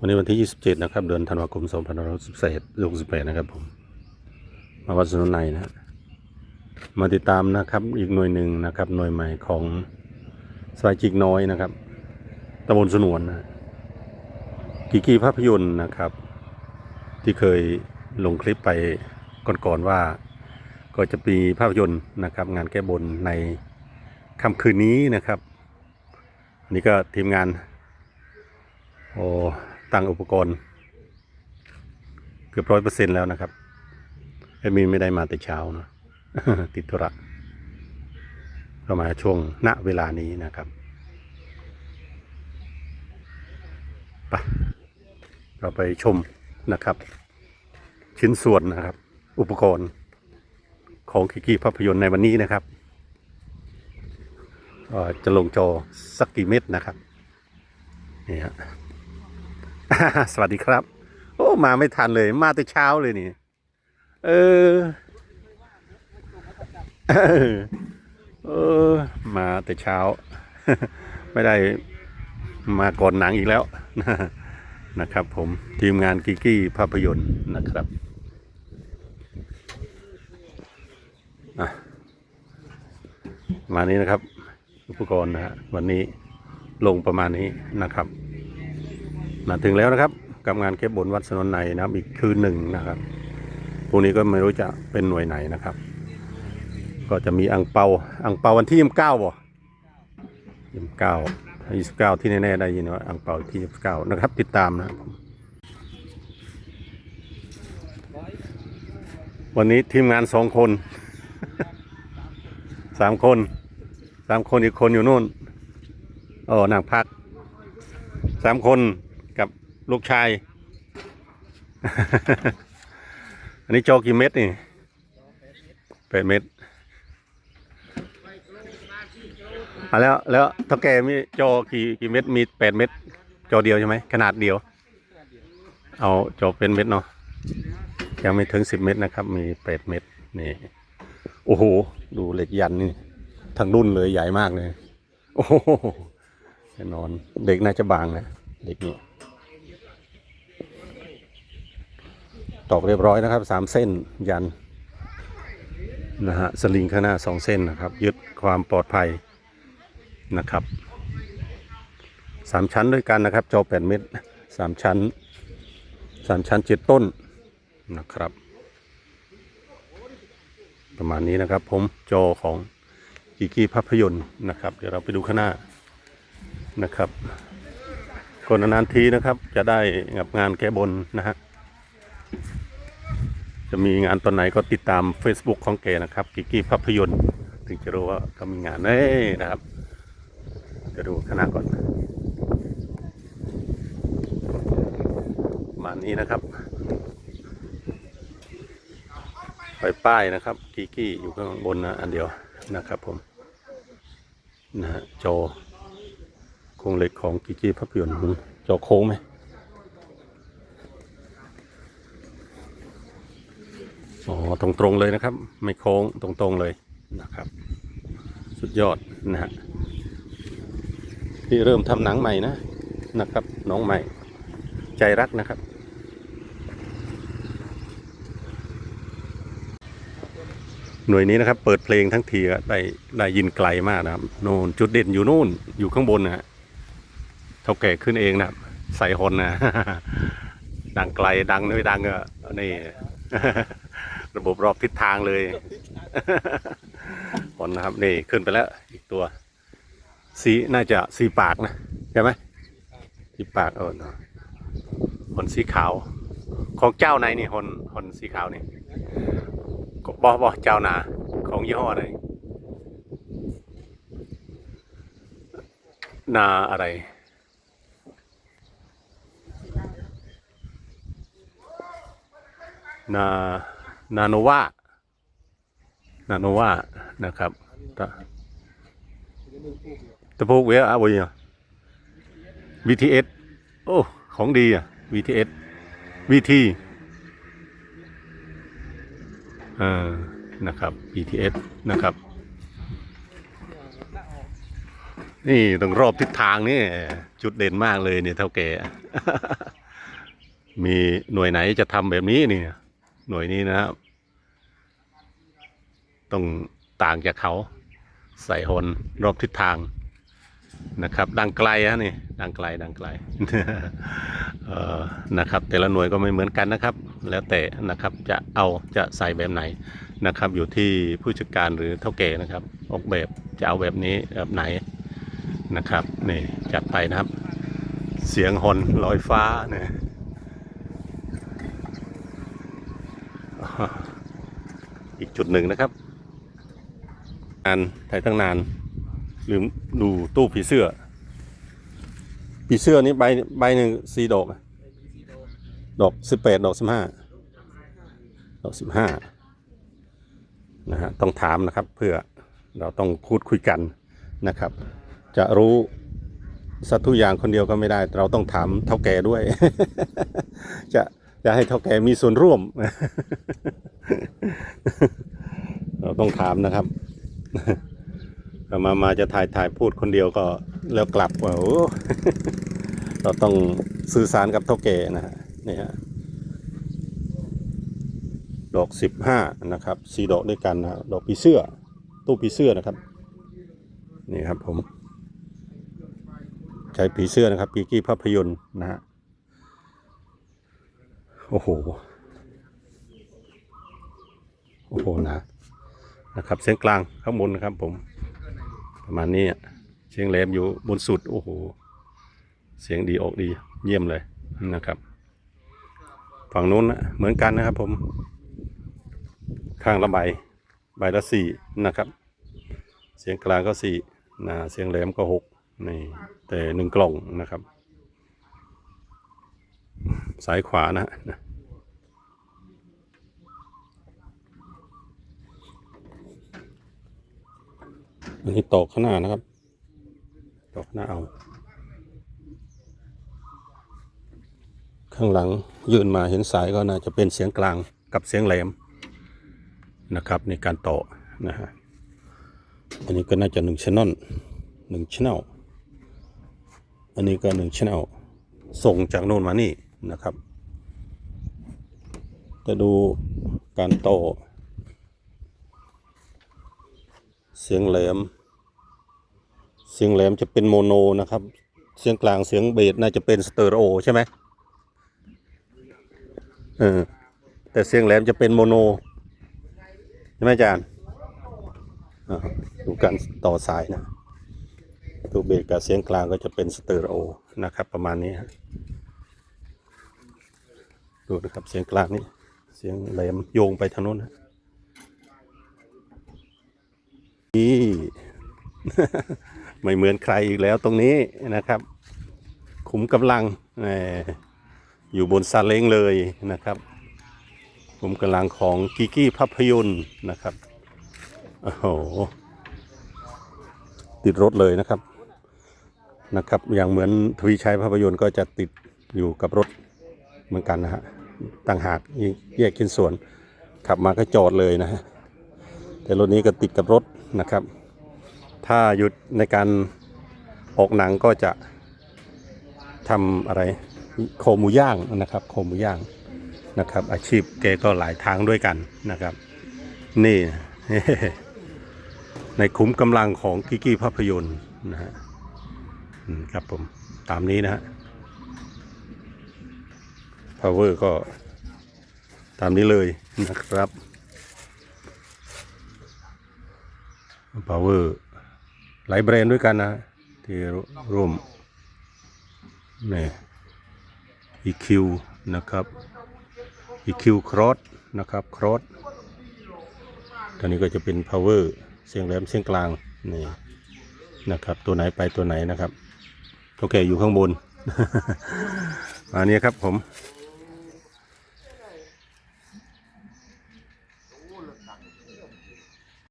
วันนี้วันที่ 27 นะครับ เดือนธันวาคม2568 68นะครับผมมาวัดสนุนในนะมาติดตามนะครับอีกหน่วยหนึ่งนะครับหน่วยใหม่ของสายจิกน้อยนะครับตำบลสนวนนะฮะกิกีภาพยนตร์นะครับ ที่เคยลงคลิปไปก่อนๆว่าก็จะมีภาพยนตร์นะครับ งานแก้บนในค่ำคืนนี้นะครับ อันนี้ก็ทีมงาน โอ้ ตั้งอุปกรณ์ เกือบร้อยเปอร์เซ็นต์แล้วนะครับแอดมินไม่ได้มาแต่เช้าเนะติดธุระก็มาช่วงณเวลานี้นะครับไปเราไปชมนะครับ ชิ้นส่วนนะครับ อุปกรณ์ของคิกี้ภาพยนตร์ในวันนี้นะครับเอ่อจะลงจอสักกี่เม็ดนะครับนี่ฮะ สวัสดีครับ โอ้มาไม่ทันเลย มาแต่เช้าเลยนี่ เออ เออ มาแต่เช้า ไม่ได้มาก่อนหนังอีกแล้วนะครับ ผมทีมงานกิกกี้ภาพยนตร์นะครับอะมานี้นะครับอุปกรณ์นะฮะวันนี้ลงประมาณนี้นะครับ มาถึงแล้วนะครับกับงานเก็บบนวัดสนนในนะครับ อีกคืนหนึ่งนะครับพรุ่งนี้ก็ไม่รู้จะเป็นหน่วยไหนนะครับ ก็จะมีอังเปาอังเปาวันที่ยี่สิบเก้าบ่ยี่สิบเก้ายี่สิบเก้าที่แน่ๆได้ยินว่าอังเปาที่ยี่สิบเก้านะครับ ติดตามนะวันนี้ทีมงานสองคนสามคนสามคนอีกคนอยู่นู่นโอ้นั่งพักสามคน ลูกชาย อันนี้โจกี่เม็ดนี่แปดเม็ดอะแล้วแล้วเท่าแกมีโจกี่กี่เม็ดมีแปดเม็ดโจเดียวใช่ไหมขนาดเดียว เอาโจเป็นเม็ดเนาะยังไม่ถึงสิบเม็ดนะครับ มีแปดเม็ดนี่โอ้โห ดูเหล็กยันนี่ทั้งรุ่นเลยใหญ่มากเลย โอ้โหแน่นอนเด็กน่าจะบางนะเด็กนี่ ตอกเรียบร้อยนะครับสามเส้นยันนะฮะสลิงข้างหน้าสองเส้นนะครับ ยึดความปลอดภัยนะครับสามชั้นด้วยกันนะครับจอแปดเมตรสามชั้นสามชั้นเจ็ดต้นนะครับ ประมาณนี้นะครับ ผมจอของกีกี้ภาพยนตร์นะครับ เดี๋ยวเราไปดูข้างหน้านะครับคนนานทีนะครับจะได้กับงานแก้บนนะฮะ จะมีงานตอนไหนก็ติดตาม Facebook ของแกนะครับกิกกี้ภาพยนตร์ ถึงจะรู้ว่าเขามีงานเอ้ยนะครับ จะดูคณะก่อน มานี้นะครับไปป้ายนะครับกิกกี้อยู่ข้างบนนะอันเดียวนะครับผมนะฮะโจโครงเหล็กของกิกิภาพยนตร์มันจอโค้งไหม อ๋อตรงตรงๆเลยนะครับ ไม่โค้งตรงตรงๆเลยนะครับ สุดยอดนะฮะที่เริ่มทำหนังใหม่นะนะครับ น้องใหม่ ใจรักนะครับหน่วยนี้นะครับเปิดเพลงทั้งทีได้ได้ยินไกลมากนะครับโน่นจุดเด่นอยู่นู่นอยู่ข้างบนนะฮะเท่าแก่ขึ้นเองนะครับ ใส่ฮอนนะดังไกลดังไม่ดังก็นี่ ระบบรอบทิศทางเลยฮอนนะครับนี่ขึ้นไปแล้วอีกตัว สีน่าจะสีปากนะใช่ไหมสีปากเออฮอนสีขาว ของเจ้าไหนนี่ฮอนฮอนสีขาวนี่บอบอเจ้านาของยี่ห้ออะไรนาอะไรนา นาโนวานาโนวานะครับตะตะโพกเวียอะบุยอะ VTS โอ้ของดีอะ VTS VT เออนะครับ BTS นะครับ นี่ตรงรอบทิศทางนี่ จุดเด่นมากเลยเนี่ยเท่าแก่มีหน่วยไหนจะทำแบบนี้นี่ หน่วยนี้นะครับ ต้องต่างจากเขา ใส่หนรอบทิศทางนะครับ ดังไกลฮะนี่ดังไกลดังไกลนะครับ แต่ละหน่วยก็ไม่เหมือนกันนะครับ แล้วแต่นะครับจะเอาจะใส่แบบไหนนะครับ อยู่ที่ผู้จัดการหรือเท่าแก่นะครับ ออกแบบจะเอาแบบนี้แบบไหนนะครับนี่จัดไปนะครับ เสียงหอนลอยฟ้าเนี่ย อีกจุดหนึ่งนะครับนานถ่ายตั้งนาน ลืมดูตู้ผีเสื้อ ผีเสื้อนี้ใบใบหนึ่งสี่ดอกอะดอกสิบแปดดอกสิบห้าดอกสิบห้านะฮะต้องถามนะครับเพื่อเราต้องพูดคุยกันนะครับ จะรู้สัตว์ทุกอย่างคนเดียวก็ไม่ได้ เราต้องถามเท่าแก่ด้วย จะ จะให้เท่าแก่มีส่วนร่วม เราต้องถามนะครับมามาจะถ่ายถ่ายพูดคนเดียวก็แล้วกลับว่าโอ้เราต้องสื่อสารกับเท่าแก่นะฮะนี่ฮะดอกสิบห้านะครับสี่ดอกด้วยกันนะดอกผีเสื้อ ตู้ผีเสื้อนะครับ นี่ครับผม ใช้ผีเสื้อนะครับปีกี้ภาพยนตร์นะฮะ โอ้โห โอ้โหนะนะครับเสียงกลางข้างบนนะครับผม ประมาณนี้เสียงแหลมอยู่บนสุด โอ้โห เสียงดีออกดีเยี่ยมเลยนะครับ ฝั่งนู้นนะเหมือนกันนะครับผม ข้างละใบใบละสี่นะครับ เสียงกลางก็สี่นะเสียงแหลมก็หกนี่แต่หนึ่งกล่องนะครับ สายขวานะนะอันนี้ตอกข้างหน้านะครับ ตอกข้างหน้าเอา ข้างหลังยื่นมาเห็นสายก็น่าจะเป็นเสียงกลางกับเสียงแหลมนะครับในการต่อนะฮะ อันนี้ก็น่าจะหนึ่งชแนลหนึ่งชแนลอันนี้ก็หนึ่งชแนลส่งจากโน่นมานี่ นะครับ จะดูการโต เสียงแหลม เสียงแหลมจะเป็นโมโนนะครับ เสียงกลางเสียงเบสน่าจะเป็นสเตอริโอใช่ไหมเออแต่เสียงแหลมจะเป็นโมโนใช่ไหมอาจารย์ดูการต่อสายนะตัวเบสกับเสียงกลางก็จะเป็นสเตอริโอนะครับ ประมาณนี้ฮะ ดูนะครับเสียงกลางนี่เสียงแหลมโยงไปทางโน้นนะนี่ ไม่เหมือนใครอีกแล้วตรงนี้นะครับ ขุมกำลังอยู่บนซาเล้งเลยนะครับขุมกำลังของกิกี้ภาพยนตร์นะครับโอ้โหติดรถเลยนะครับนะครับ อย่างเหมือนทวีชัยภาพยนตร์ก็จะติดอยู่กับรถเหมือนกันนะฮะ ต่างหากแยกชิ้นส่วน ขับมาก็จอดเลยนะฮะแต่รถนี้ก็ติดกับรถนะครับ ถ้าหยุดในการออกหนังก็จะทำอะไรโคหมูย่างนะครับ โคหมูย่างนะครับ อาชีพแกก็หลายทางด้วยกันนะครับ นี่ในคุ้มกำลังของกิกกี้ภาพยนตร์นะฮะอืมครับผมตามนี้นะฮะ power ก็ตามนี้เลยนะครับ power หลายแบรนด์ด้วยกันนะ ที่ร่วมนี่ EQ นะครับ EQ Cross นะครับ Cross ตอนนี้ก็จะเป็น power เสียงแหลมเสียงกลางนี่นะครับตัวไหนไปตัวไหนนะครับโอเคอยู่ข้างบน อันนี้ครับผม